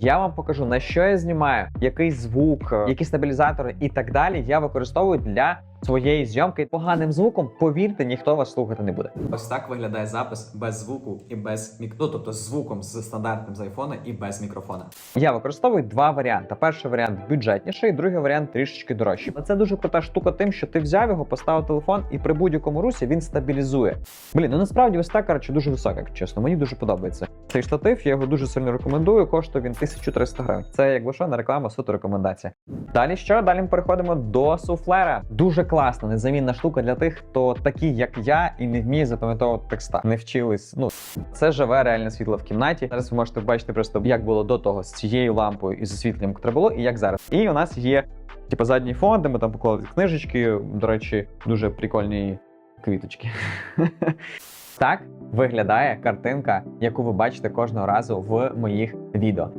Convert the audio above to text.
Я вам покажу на що я знімаю, який звук, е, які стабілізатори і так далі. Я використовую для своєї зйомки. Поганим звуком, повірте, ніхто вас слухати не буде. Ось так виглядає запис без звуку і без мік... ну, тобто з звуком з стандартним з айфона і без мікрофона. Я використовую два варіанти. Перший варіант бюджетніший, другий варіант трішечки дорожчий. Але це дуже крута штука, тим, що ти взяв його, поставив телефон, і при будь-якому русі він стабілізує. Блін, ну насправді висота, коротше, дуже висока, як чесно. Мені дуже подобається. Цей штатив, я його дуже сильно рекомендую. Коштує він 1300 гривень. Це якби що на реклама, суто рекомендація. Далі що? Далі ми переходимо до суфлера. Дуже класна, незамінна штука для тих, хто такі, як я, і не вміє запам'ятовувати текста. Не вчились. Ну це живе реальне світло в кімнаті. Зараз ви можете бачити просто, як було до того з цією лампою і з освітленням, яке було, і як зараз. І у нас є типу задній фон, де ми там поклали книжечки. До речі, дуже прикольні квіточки. Так виглядає картинка, яку ви бачите кожного разу в моїх відео.